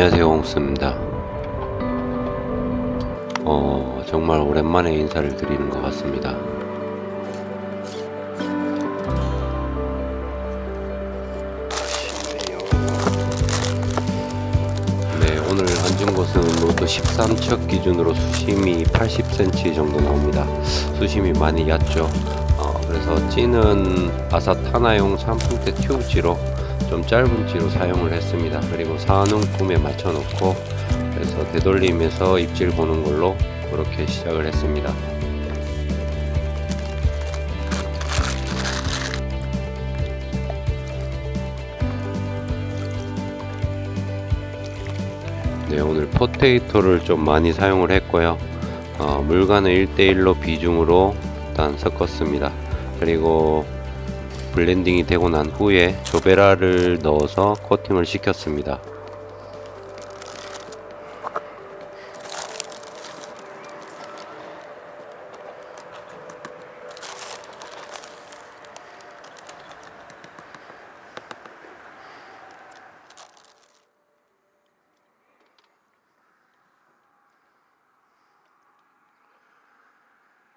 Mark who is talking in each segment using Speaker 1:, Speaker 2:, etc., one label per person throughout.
Speaker 1: 안녕하세요 홍스입니다. 어 정말 오랜만에 인사를 드리는 것 같습니다. 네 오늘 앉은 곳은 로드 13척 기준으로 수심이 80cm 정도 나옵니다. 수심이 많이 얕죠? 어, 그래서 찌는 아사타나용 산풍대 튜브지로 좀 짧은 지로 사용을 했습니다. 그리고 사는 꿈에 맞춰 놓고 그래서 되돌림에서 입질 보는 걸로 그렇게 시작을 했습니다. 네, 오늘 포테이토를 좀 많이 사용을 했고요. 어, 물간을 1대1로 비중으로 일단 섞었습니다. 그리고 블렌딩이 되고 난 후에 조베라를 넣어서 코팅을 시켰습니다.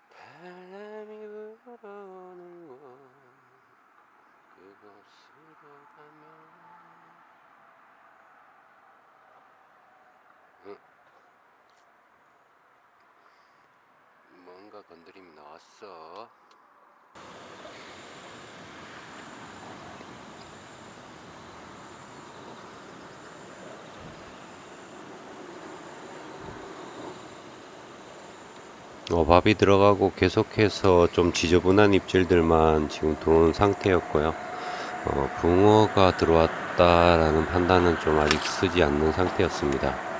Speaker 1: 바람이 불어오는 곳 그곳으로 가면 응. 뭔가 건드림이 나왔어 어, 밥이 들어가고 계속해서 좀 지저분한 입질들만 지금 들어오는 상태였고요. 어, 붕어가 들어왔다라는 판단은 좀 아직 쓰지 않는 상태였습니다.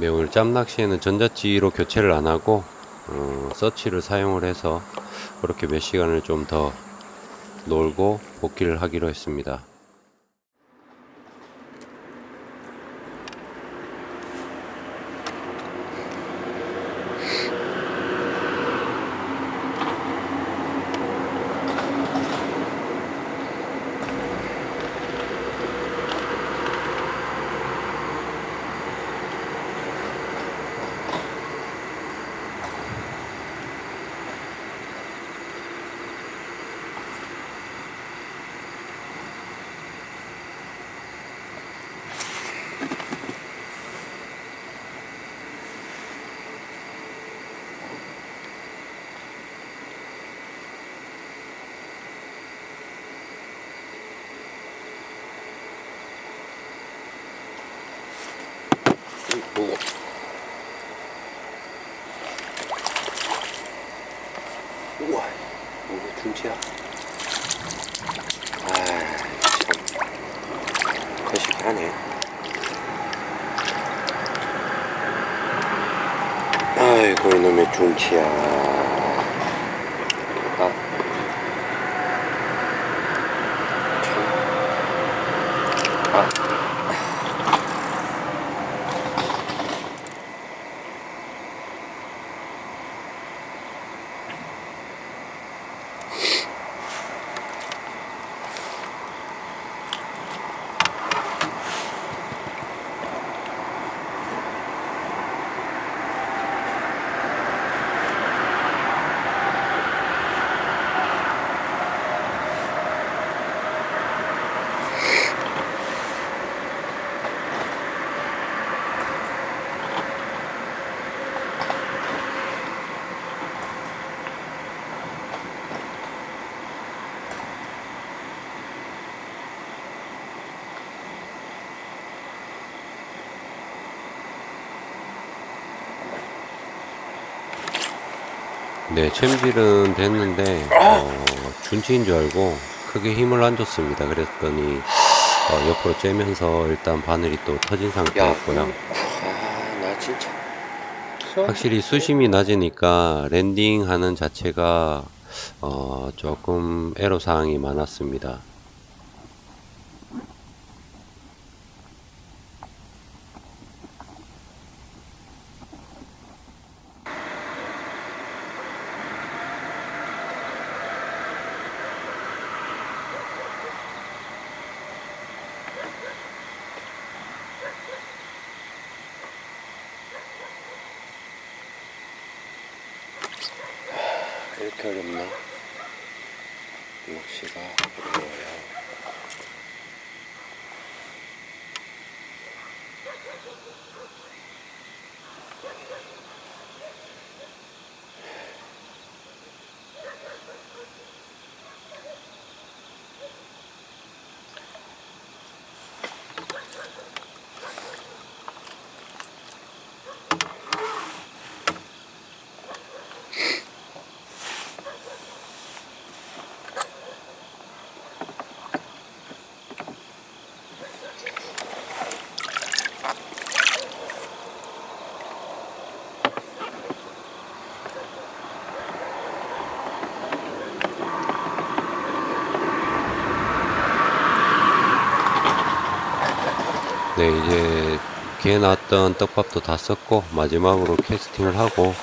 Speaker 1: 네, 오늘 짬낚시에는 전자찌로 교체를 안 하고 어, 서치를 사용을 해서 그렇게 몇 시간을 좀 더 놀고 복귀를 하기로 했습니다. 뭐. 우와 뭐가 중지야. 아참. 거시기하네. 아이고 이놈의 중치야 아 참. 아 네, 챔질은 됐는데 어, 준치인 줄 알고 크게 힘을 안 줬습니다. 그랬더니 어, 옆으로 쬐면서 일단 바늘이 또 터진 상태였고요.
Speaker 2: 아, 나 진짜.
Speaker 1: 확실히 수심이 낮으니까 랜딩하는 자체가 어, 조금 애로 사항이 많았습니다.
Speaker 2: 이렇게 어렵나? 낚시가 어려워요.
Speaker 1: 네, 이제 기에 나왔던 떡밥도 다 썼고 마지막으로 캐스팅을 하고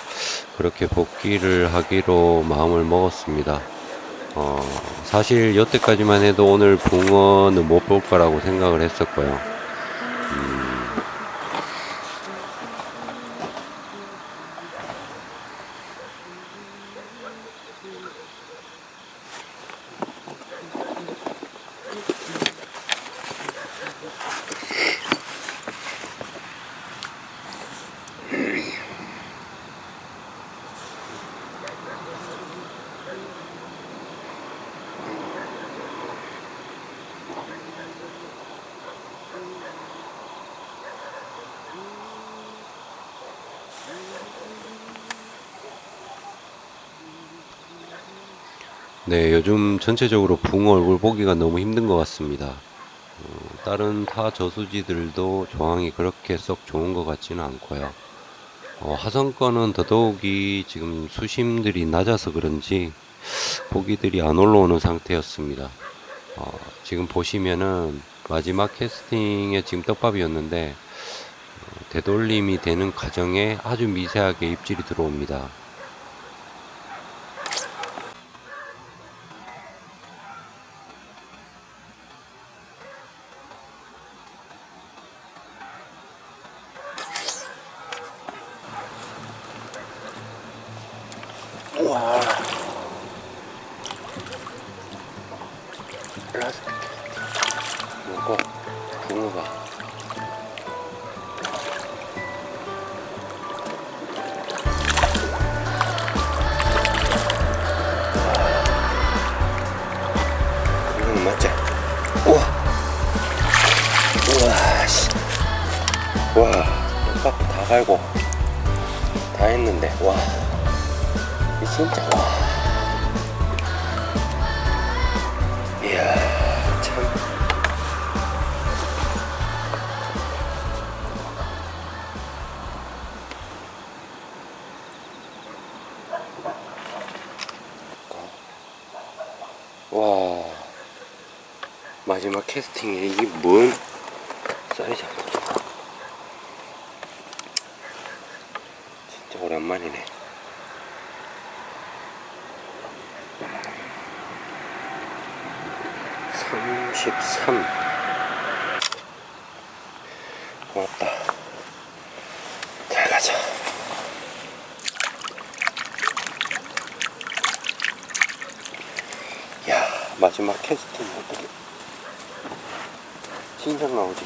Speaker 1: 그렇게 복귀를 하기로 마음을 먹었습니다. 어, 사실 여태까지만 해도 오늘 붕어는 못 볼 거라고 생각을 했었고요. 네, 요즘 전체적으로 붕어 얼굴 보기가 너무 힘든 것 같습니다. 어, 다른 타 저수지들도 조항이 그렇게 썩 좋은 것 같지는 않고요. 어, 하성권은 더더욱이 지금 수심들이 낮아서 그런지 고기들이 안 올라오는 상태였습니다. 어, 지금 보시면은 마지막 캐스팅에 지금 떡밥이었는데 어, 되돌림이 되는 과정에 아주 미세하게 입질이 들어옵니다.
Speaker 2: 우와. 라스트. 뭐고? 붕어가. 맞지? 우와. 우와, 씨. 와, 떡밥 다 갈고 다 했는데, 와. 이 진짜 와. 이야 참. 와 마지막 캐스팅에 이게 뭔 사이즈. 진짜 오랜만이네. 33 고맙다. 잘 가자. 야 마지막 캐스팅 어떻게? 신상 나오지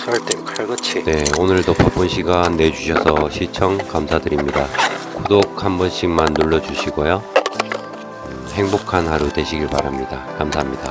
Speaker 2: 철수할 땐 칼같이
Speaker 1: 네, 오늘도 바쁜 시간 내주셔서 시청 감사드립니다. 구독 한 번씩만 눌러주시고요. 음, 행복한 하루 되시길 바랍니다. 감사합니다.